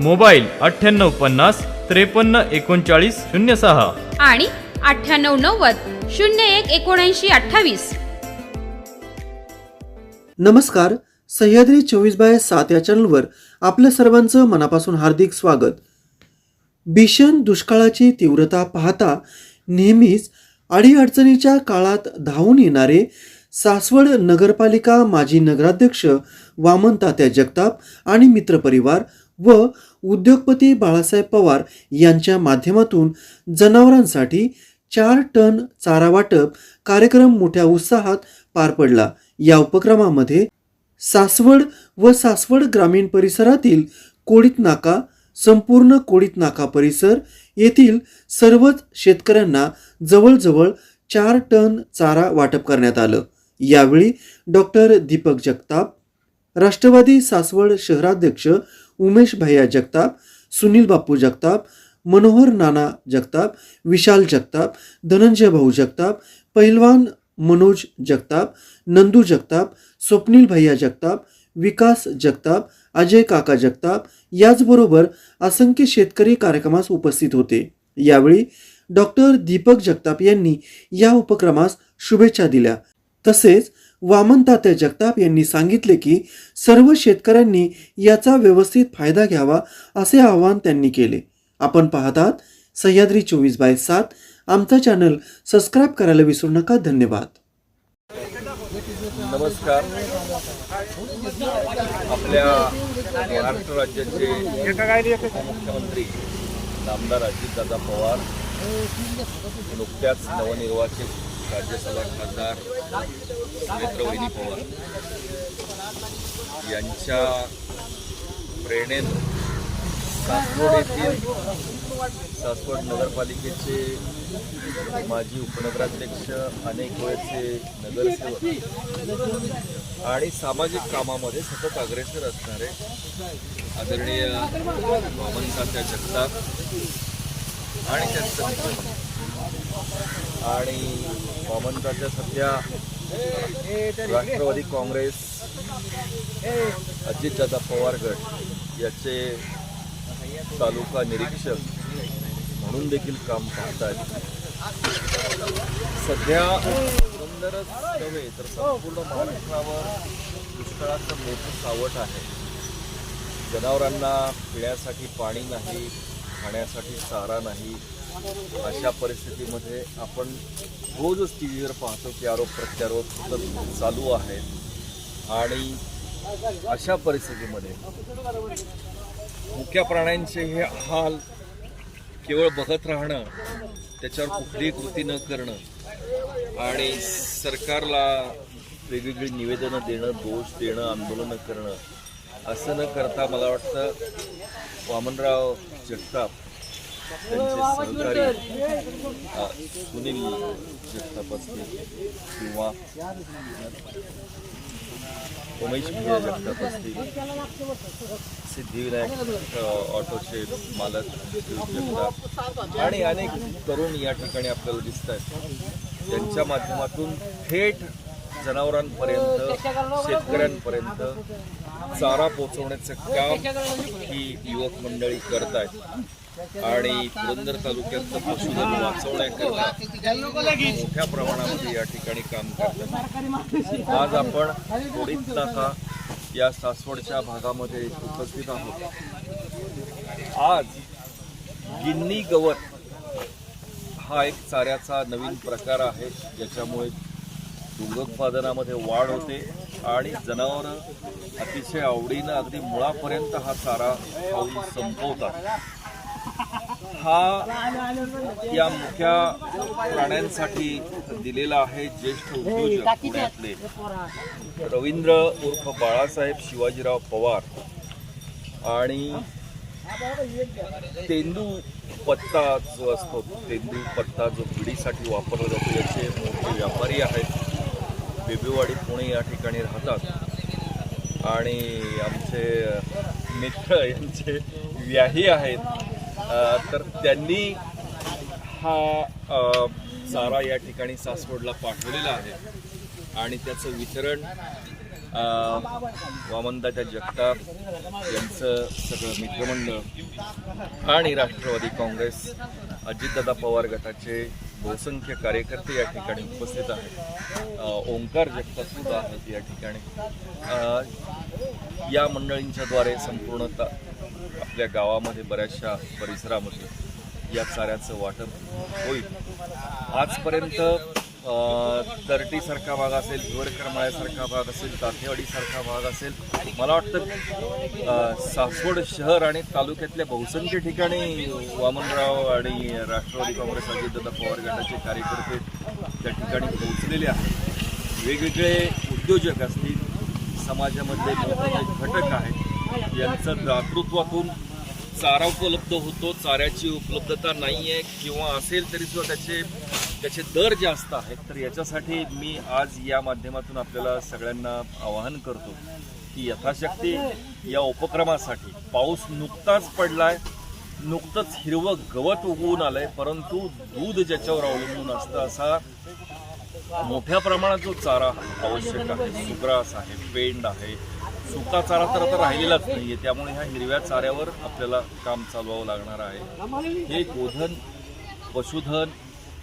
Mobile अठ्ठ्याण्णव पन्नास त्रेपन्न एकोणचाळीस शून्य सहा. आणि अठ्ठ्याण्णव नव्वद शून्य एक एकोणऐंशी अठ्ठावीस. नमस्कार. सह्याद्री चोवीस बाय सात या चॅनलवर आपल्या सर्वांचं मनापासून हार्दिक स्वागत. भीषण दुष्काळाची तीव्रता पाहता नेहमीच अडीअडचणीच्या काळात धावून येणारे सासवड नगरपालिका माजी नगराध्यक्ष वामन तात्या जगताप आणि मित्रपरिवार व उद्योगपती बाळासाहेब पवार यांच्या माध्यमातून जनावरांसाठी चार टन चारा वाटप कार्यक्रम मोठ्या उत्साहात पार पडला. या उपक्रमामध्ये सासवड व सासवड ग्रामीण परिसरातील कोळीत नाका संपूर्ण कोळीत नाका परिसर येथील सर्वच शेतकऱ्यांना जवळजवळ चार टन चारा वाटप करण्यात आलं. यावेळी डॉक्टर दीपक जगताप राष्ट्रवादी सासवड शहराध्यक्ष उमेश भैया जगताप सुनील बापू जगताप मनोहर नाना जगताप विशाल जगताप धनंजय भाऊ जगताप पहिलवान मनोज जगताप नंदू जगताप स्वप्नील भैया जगताप विकास जगताप अजय काका जगताप याचबरोबर असंख्य शेतकरी कार्यक्रमास उपस्थित होते. यावेळी डॉक्टर दीपक जगताप यांनी या उपक्रमास शुभेच्छा दिल्या. तसेच वामनतात्या जगताप यांनी सांगितले की सर्व शेतकऱ्यांनी याचा व्यवस्थित फायदा घ्यावा असे आवाहन त्यांनी केले. आपण पाहतात सह्याद्री चोवीस बाय सात आमचा चॅनल सबस्क्राईब करायला विसरू नका. धन्यवाद. नमस्कार. आपल्या महाराष्ट्र राज्याचे मुख्यमंत्री नामदार अजितदादा पवार नुकत्याच नवनिर्वाचित राज्यसभा खासदार नेत्रवहिनी पवार यांच्या प्रेरणेनं सासवड येथील सासवड नगरपालिकेचे माजी उपनगराध्यक्ष अनेक वेळचे नगरसेवक आणि सामाजिक कामामध्ये सतत अग्रेसर असणारे आदरणीय वामनसात्या जगताप आणि त्यांचं आणि वामनताच्या सध्या राष्ट्रवादी काँग्रेस अजितदादा पवार गट याचे तालुका निरीक्षक म्हणून देखील काम पाहतात सध्या सुंदरच नव्हे तर संपूर्ण महाराष्ट्रावर दुष्काळाचं मोठं सावट आहे. जनावरांना पिण्यासाठी पाणी नाही खाण्यासाठी चारा नाही अशा परिस्थितीमध्ये आपण रोजच टी व्हीवर पाहतो की आरोप प्रत्यारोप सतत चालू आहेत. आणि अशा परिस्थितीमध्ये मुख्या प्राण्यांचे हे हाल केवळ बघत राहणं त्याच्यावर कुठलीही कृती न करणं आणि सरकारला वेगवेगळी निवेदनं देणं दोष देणं आंदोलनं करणं असं न करता मला वाटतं वामनराव जगताप त्यांचे सहकारी सुनील जगताप असतील किंवा उमेश भैया जगताप असतील. सिद्धिविनायक ऑटोचे मालक जगताप आणि अनेक तरुण या ठिकाणी आपल्याला दिसत आहेत त्यांच्या माध्यमातून थेट जनावरांपर्यंत शेतकऱ्यांपर्यंत चारा पोचवण्याचं काम ही युवक मंडळी करत आहेत आणि पुरंदर तालुक्यातलं पशुधन वाचवण्याकरता मोठ्या प्रमाणामध्ये या ठिकाणी काम करतात. आज आपण कोडीत नाका या सासवडच्या भागामध्ये उपस्थित आहोत. आज गिन्नी गवत हा एक चाऱ्याचा नवीन प्रकार आहे ज्याच्यामुळे दुग्धोत्पादनामध्ये वाढ होते आणि जनावरं अतिशय आवडीनं अगदी मुळापर्यंत हा चारा खाऊन संपवतात. हा या मुख्या प्राण्यांसाठी दिलेला आहे ज्येष्ठ उद्योजक पुण्यातले रवींद्र उर्फ बाळासाहेब शिवाजीराव पवार. आणि तेंदू पत्ता जो असतो तेंदू पत्ता जो पिढीसाठी वापरला जातो याचे मोठे व्यापारी आहेत. बेबीवाडी पुणे या ठिकाणी राहतात. आणि आमचे मित्र यांचे व्याही आहेत. तर त्यांनी हा चारा या ठिकाणी सासवडला पाठवलेला आहे. आणि त्याचं वितरण वामनदाच्या जगताप यांचं सगळं मित्रमंडळ आणि राष्ट्रवादी काँग्रेस अजितदादा पवार गटाचे बहुसंख्य कार्यकर्ते या ठिकाणी उपस्थित आहेत. ओंकार जगताप सुद्धा आहेत या ठिकाणी. या मंडळींच्याद्वारे संपूर्णतः आपल्या गावामध्ये बऱ्याचशा परिसरामध्ये या चाऱ्याचं वाटप होईल. आजपर्यंत तरटीसारखा भाग असेल हिवरकरमाळ्यासारखा भाग असेल तातेवाडीसारखा भाग असेल मला वाटतं सासवड शहर आणि तालुक्यातल्या बहुसंख्य ठिकाणी वामनराव आणि राष्ट्रवादी काँग्रेस अजितदादा पवार गटाचे कार्यकर्ते त्या ठिकाणी पोहोचलेले आहेत. वेगवेगळे उद्योजक असतील समाजामधले मोठमोठे घटक आहेत यांचं दातृत्वातून चारा उपलब्ध होतो चाऱ्याची उपलब्धता नाही आहे किंवा असेल तरीसुद्धा त्याचे त्याचे दर जास्त आहेत तर याच्यासाठी मी आज या माध्यमातून आपल्याला सगळ्यांना आवाहन करतो की यथाशक्ती या उपक्रमासाठी पाऊस नुकताच पडलाय नुकतंच हिरवं गवत उगवून आलंय परंतु दूध ज्याच्यावर अवलंबून असतं असा मोठ्या प्रमाणात जो चारा आवश्यक आहे सुग्रास आहे पेंड आहे सुका चारा तर आता राहिलेलाच नाहीये त्यामुळे ह्या हिरव्या चाऱ्यावर आपल्याला काम चालवावं लागणार आहे. हे गोधन पशुधन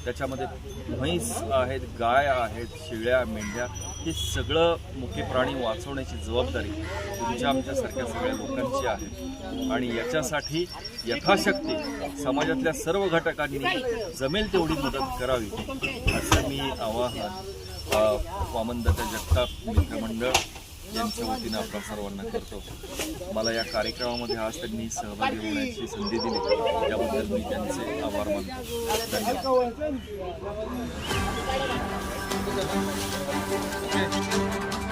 त्याच्यामध्ये म्हैस आहेत गाय आहेत शेळ्या मेंढ्या हे सगळं मुख्य प्राणी वाचवण्याची जबाबदारी तुमच्या आमच्यासारख्या सगळ्या लोकांची आहे. आणि याच्यासाठी यथाशक्ती समाजातल्या सर्व घटकांनी जमेल तेवढी मदत करावी असं मी आवाहन अ, वामनदत्त जगताप मित्रमंडळ यांच्या वतीनं आपल्या सर्वांना करतो. मला या कार्यक्रमामध्ये आज त्यांनी सहभागी होण्याची संधी दिली. त्याबद्दल मी त्यांचे आभार मानतो. धन्यवाद.